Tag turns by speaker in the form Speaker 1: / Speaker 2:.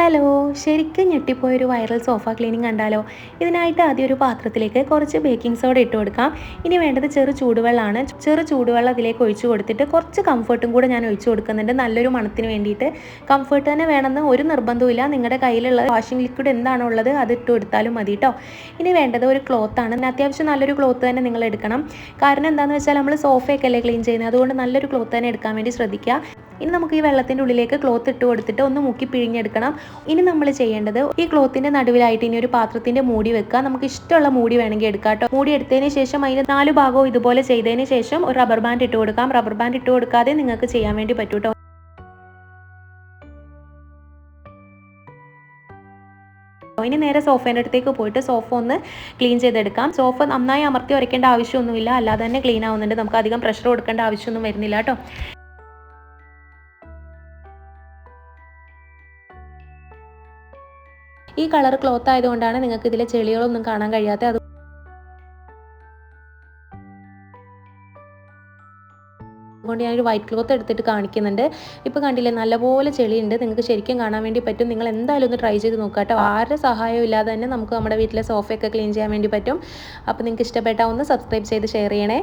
Speaker 1: Hello ശരിക്കും ഞെട്ടിപ്പോയൊരു viral sofa cleaning കണ്ടാലോ? ഇതിനായിട്ട് ആദ്യം ഒരു പാത്രത്തിലേക്ക് കുറച്ച് ബേക്കിംഗ് സോഡ ഇട്ട് കൊടുക്കാം. ഇനി വേണ്ടത് ചെറു ചൂടുവെള്ളമാണ്. ചെറു ചൂടുവെള്ളം അതിലേക്ക് ഒഴിച്ചു കൊടുത്തിട്ട് കുറച്ച് കംഫർട്ടും കൂടെ ഞാൻ ഒഴിച്ചു കൊടുക്കുന്നുണ്ട്. നല്ലൊരു മണത്തിന് വേണ്ടിയിട്ട്. കംഫർട്ട് തന്നെ വേണമെന്ന് ഒരു നിർബന്ധവും നിങ്ങളുടെ കയ്യിലുള്ള വാഷിംഗ് ലിക്വിഡ് എന്താണോ ഉള്ളത് അത് ഇട്ട് കൊടുത്താലും മതി കേട്ടോ ഇനി വേണ്ടത് ഒരു ക്ലോത്ത് ആണ്. അത്യാവശ്യം നല്ലൊരു ക്ലോത്ത് തന്നെ നിങ്ങൾ എടുക്കണം. കാരണം എന്താണെന്ന് വെച്ചാൽ നമ്മൾ സോഫയൊക്കെ അല്ലേ ക്ലീൻ ചെയ്യുന്നത്? അതുകൊണ്ട് നല്ലൊരു ക്ലോത്ത് തന്നെ എടുക്കാൻ വേണ്ടി ശ്രദ്ധിക്കുക. ഇനി നമുക്ക് ഈ വെള്ളത്തിന്റെ ഉള്ളിലേക്ക് ക്ലോത്ത് ഇട്ട് കൊടുത്തിട്ട് ഒന്ന് മുക്കി പിഴിഞ്ഞെടുക്കണം. ഇനി നമ്മൾ ചെയ്യേണ്ടത് ഈ ക്ലോത്തിന്റെ നടുവിലായിട്ട് ഇനി ഒരു പാത്രത്തിന്റെ മൂടി വെക്കുക. നമുക്ക് ഇഷ്ടമുള്ള മൂടി വേണമെങ്കിൽ എടുക്കാം കേട്ടോ. മൂടി എടുത്തതിന് ശേഷം അതിന് നാല് ഭാഗവും ഇതുപോലെ ചെയ്തതിന് ശേഷം ഒരു റബ്ബർ ബാൻഡ് ഇട്ട് കൊടുക്കാം. റബ്ബർ ബാൻഡ് ഇട്ട് കൊടുക്കാതെ നിങ്ങൾക്ക് ചെയ്യാൻ വേണ്ടി പറ്റൂ കേട്ടോ ഇനി നേരെ സോഫേന്റെ അടുത്തേക്ക് പോയിട്ട് സോഫ ഒന്ന് ക്ലീൻ ചെയ്തെടുക്കാം. സോഫ നന്നായി അമർത്തി ഉരയ്ക്കേണ്ട ആവശ്യമൊന്നുമില്ല. അല്ലാതെ തന്നെ ക്ലീൻ ആവുന്നുണ്ട്. നമുക്ക് അധികം പ്രഷർ കൊടുക്കേണ്ട ആവശ്യമൊന്നും വരുന്നില്ല കേട്ടോ ഈ കളർ ക്ലോത്ത് ആയതുകൊണ്ടാണ് നിങ്ങൾക്ക് ഇതിലെ ചെളികളൊന്നും കാണാൻ കഴിയാത്ത അത് അതുകൊണ്ട് ഞാനൊരു വൈറ്റ് ക്ലോത്ത് എടുത്തിട്ട് കാണിക്കുന്നുണ്ട്. ഇപ്പോൾ കണ്ടില്ലേ നല്ലപോലെ ചെളിയുണ്ട്. നിങ്ങൾക്ക് ശരിക്കും കാണാൻ വേണ്ടി പറ്റും. നിങ്ങൾ എന്തായാലും ഒന്ന് ട്രൈ ചെയ്ത് നോക്കുക കേട്ടോ. ആരുടെ സഹായവും ഇല്ലാതെ തന്നെ നമുക്ക് നമ്മുടെ വീട്ടിലെ സോഫയൊക്കെ ക്ലീൻ ചെയ്യാൻ വേണ്ടി പറ്റും. അപ്പോൾ നിങ്ങൾക്ക് ഇഷ്ടപ്പെട്ടാൽ ഒന്ന് സബ്സ്ക്രൈബ് ചെയ്ത് ഷെയർ ചെയ്യണേ.